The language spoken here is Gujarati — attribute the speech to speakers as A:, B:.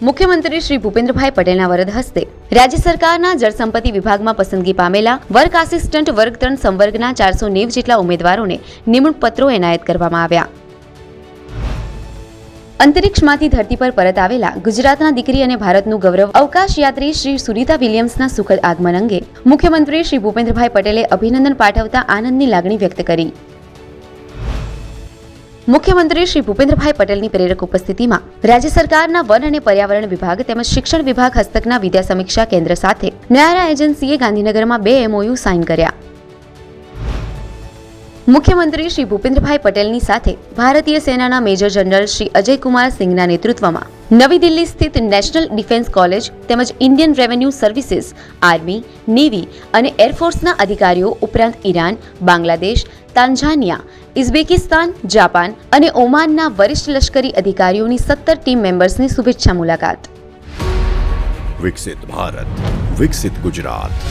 A: મુખ્યમંત્રી શ્રી ભૂપેન્દ્રભાઈ પટેલના વરદ હસ્તે રાજ્ય સરકારના જળસંપત્તિ વિભાગમાં પસંદગી પામેલા વર્ક આસિસ્ટન્ટ વર્ગ ત્રણ સંવર્ગના ચારસો નેવ જેટલા ઉમેદવારોને નિમણૂક પત્રો એનાયત કરવામાં આવ્યા. અંતરિક્ષમાંથી ધરતી પર પરત આવેલા ગુજરાતના દીકરી અને ભારતનું ગૌરવ અવકાશ યાત્રી શ્રી સુનિતા વિલિયમ્સના સુખદ આગમન અંગે મુખ્યમંત્રી શ્રી ભૂપેન્દ્રભાઈ પટેલે અભિનંદન પાઠવતા આનંદની લાગણી વ્યક્ત કરી. મુખ્યમંત્રી શ્રી ભૂપેન્દ્રભાઈ પટેલની પ્રેરક ઉપસ્થિતિમાં રાજ્ય સરકારના વન અને પર્યાવરણ વિભાગ તેમજ શિક્ષણ વિભાગ હસ્તકના વિદ્યા સમીક્ષા કેન્દ્ર સાથે ન્યારા એજન્સીએ ગાંધીનગરમાં બે એમઓયુ સાઇન કર્યા. મુખ્યમંત્રી શ્રી ભૂપેન્દ્રભાઈ પટેલની સાથે ભારતીય સેનાના મેજર જનરલ શ્રી અજયકુમાર સિંઘના નેતૃત્વમાં નવી દિલ્હી સ્થિત નેશનલ ડિફેન્સ કોલેજ તેમજ Indian revenue services, army, navy અને એરફોર્સના અધિકારીઓ ઉપરાંત Iran, Bangladesh, Tanzania Uzbekistan Japan અને ઓમાનના વરિષ્ઠ લશ્કરી અધિકારીઓની સત્તર ટીમ મેમ્બર્સની શુભેચ્છા મુલાકાત.
B: વિકસિત ભારત, વિકસિત ગુજરાત.